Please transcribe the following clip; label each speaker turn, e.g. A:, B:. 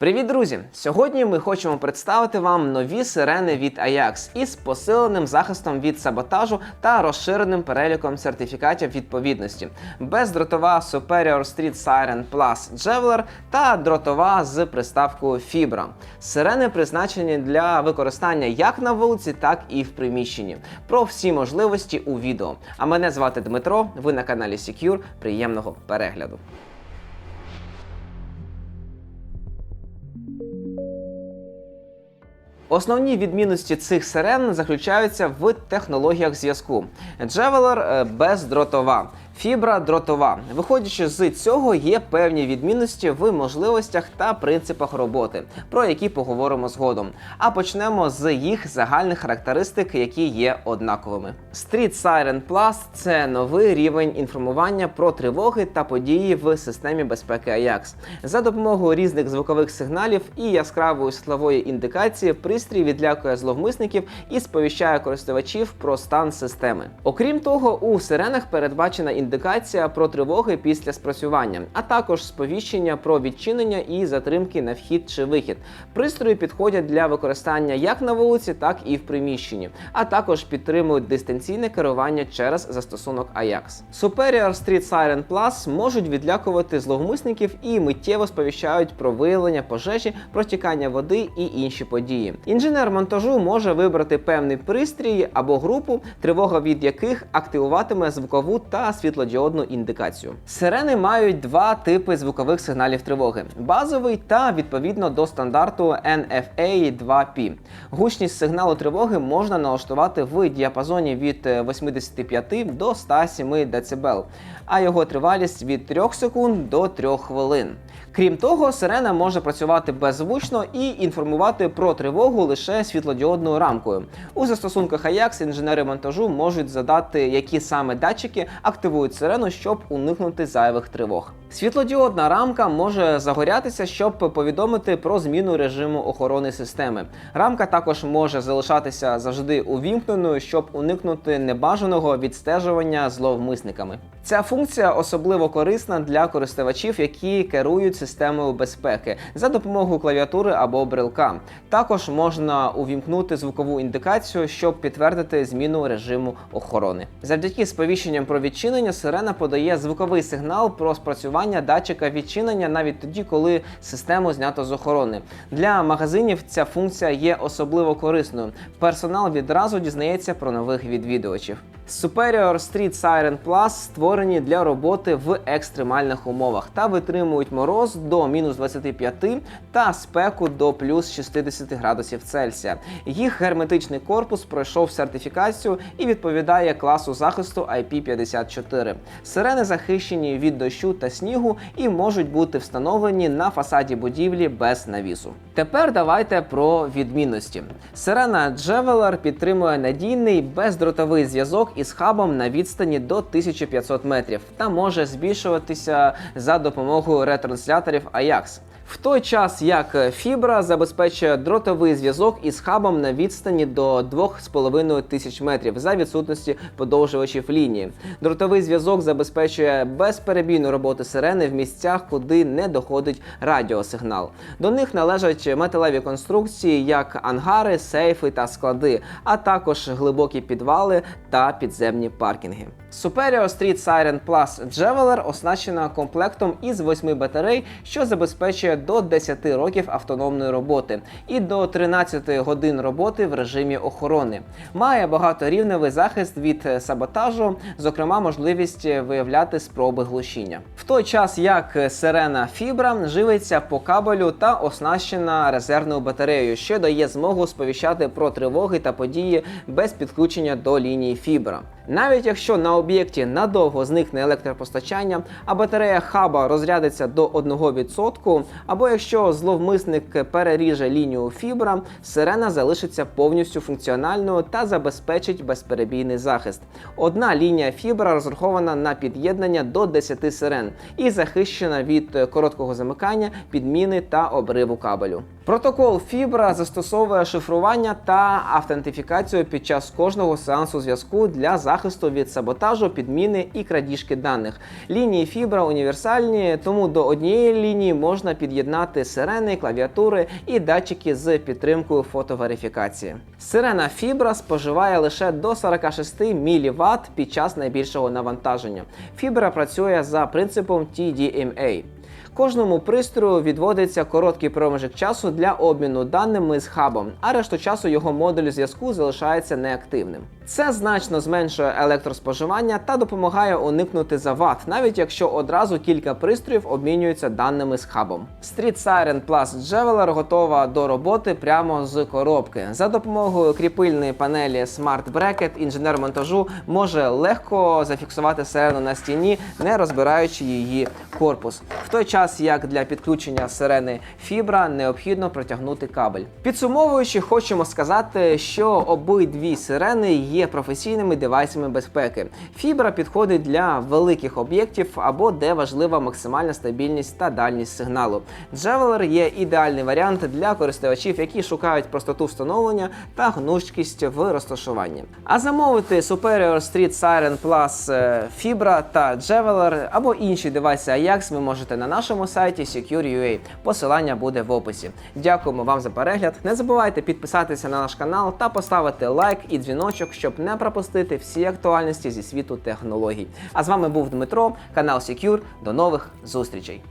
A: Привіт, друзі! Сьогодні ми хочемо представити вам нові сирени від Ajax із посиленим захистом від саботажу та розширеним переліком сертифікатів відповідності. Бездротова Superior Street Siren Plus Javeler та дротова з приставкою Fibra. Сирени призначені для використання як на вулиці, так і в приміщенні. Про всі можливості у відео. А мене звати Дмитро. Ви на каналі Secure. Приємного перегляду. Основні відмінності цих сирен заключаються в технологіях зв'язку. Джевелер бездротова. Фібра дротова. Виходячи з цього, є певні відмінності в можливостях та принципах роботи, про які поговоримо згодом. А почнемо з їх загальних характеристик, які є однаковими. Street Siren Plus – це новий рівень інформування про тривоги та події в системі безпеки Ajax. За допомогою різних звукових сигналів і яскравої світлової індикації пристрій відлякує зловмисників і сповіщає користувачів про стан системи. Окрім того, у сиренах передбачена індикація про тривоги після спрацювання, а також сповіщення про відчинення і затримки на вхід чи вихід. Пристрої підходять для використання як на вулиці, так і в приміщенні, а також підтримують дистанційне керування через застосунок Ajax. Superior Street Siren Plus можуть відлякувати зловмисників і миттєво сповіщають про виявлення пожежі, протікання води і інші події. Інженер монтажу може вибрати певний пристрій або групу, тривога від яких активуватиме звукову та світлодіодну індикацію. Сирени мають два типи звукових сигналів тривоги: базовий та відповідно до стандарту NFA 2P. Гучність сигналу тривоги можна налаштувати в діапазоні від 85 до 107 дБ, а його тривалість від 3 секунд до 3 хвилин. Крім того, сирена може працювати беззвучно і інформувати про тривогу лише світлодіодною рамкою. У застосунках Ajax інженери монтажу можуть задати, які саме датчики активують сирену, щоб уникнути зайвих тривог. Світлодіодна рамка може загорятися, щоб повідомити про зміну режиму охорони системи. Рамка також може залишатися завжди увімкненою, щоб уникнути небажаного відстежування зловмисниками. Ця функція особливо корисна для користувачів, які керують системою безпеки за допомогою клавіатури або брелка. Також можна увімкнути звукову індикацію, щоб підтвердити зміну режиму охорони. Завдяки сповіщенням про відчинення сирена подає звуковий сигнал про спрацювання датчика відчинення навіть тоді, коли систему знято з охорони. Для магазинів ця функція є особливо корисною. Персонал відразу дізнається про нових відвідувачів. Superior Street Siren Plus створені для роботи в екстремальних умовах та витримують мороз до мінус 25 та спеку до плюс 60 градусів Цельсія. Їх герметичний корпус пройшов сертифікацію і відповідає класу захисту IP54. Сирени захищені від дощу та снігу і можуть бути встановлені на фасаді будівлі без навісу. Тепер давайте про відмінності. Сирена Javeler підтримує надійний бездротовий зв'язок із хабом на відстані до 1500 метрів та може збільшуватися за допомогою ретрансляторів Ajax. В той час як фібра забезпечує дротовий зв'язок із хабом на відстані до 2,5 тисяч метрів за відсутності подовжувачів лінії. Дротовий зв'язок забезпечує безперебійну роботу сирени в місцях, куди не доходить радіосигнал. До них належать металеві конструкції, як ангари, сейфи та склади, а також глибокі підвали та підземні паркінги. Superior Street Siren Plus Javeler оснащена комплектом із 8 батарей, що забезпечує до 10 років автономної роботи і до 13 годин роботи в режимі охорони. Має багаторівневий захист від саботажу, зокрема, можливість виявляти спроби глушіння. В той час як сирена Fibra живиться по кабелю та оснащена резервною батареєю, що дає змогу сповіщати про тривоги та події без підключення до лінії фібра. Навіть якщо на об'єкті надовго зникне електропостачання, а батарея хаба розрядиться до 1%, або якщо зловмисник переріже лінію фібра, сирена залишиться повністю функціональною та забезпечить безперебійний захист. Одна лінія фібра розрахована на під'єднання до 10 сирен і захищена від короткого замикання, підміни та обриву кабелю. Протокол Fibra застосовує шифрування та автентифікацію під час кожного сеансу зв'язку для захисту від саботажу, підміни і крадіжки даних. Лінії Fibra універсальні, тому до однієї лінії можна під'єднати сирени, клавіатури і датчики з підтримкою фотоверифікації. Сирена Fibra споживає лише до 46 мВт під час найбільшого навантаження. Fibra працює за принципом TDMA. Кожному пристрою відводиться короткий проміжок часу для обміну даними з хабом, а решту часу його модуль зв'язку залишається неактивним. Це значно зменшує електроспоживання та допомагає уникнути завад, навіть якщо одразу кілька пристроїв обмінюються даними з хабом. Street Siren Plus Javeler готова до роботи прямо з коробки. За допомогою кріпильної панелі Smart Bracket інженер монтажу може легко зафіксувати сирену на стіні, не розбираючи її корпус. В той час як для підключення сирени фібра необхідно протягнути кабель. Підсумовуючи, хочемо сказати, що обидві сирени є професійними девайсами безпеки. Фібра підходить для великих об'єктів або де важлива максимальна стабільність та дальність сигналу. Javeler є ідеальний варіант для користувачів, які шукають простоту встановлення та гнучкість в розташуванні. А замовити Superior Street Siren Plus е, Fibra та Javeler або інші девайси Ajax ви можете на нашому сайті Secure.ua. Посилання буде в описі. Дякуємо вам за перегляд. Не забувайте підписатися на наш канал та поставити лайк і дзвіночок, щоб не пропустити всі актуальності зі світу технологій. А з вами був Дмитро, канал Secure. До нових зустрічей.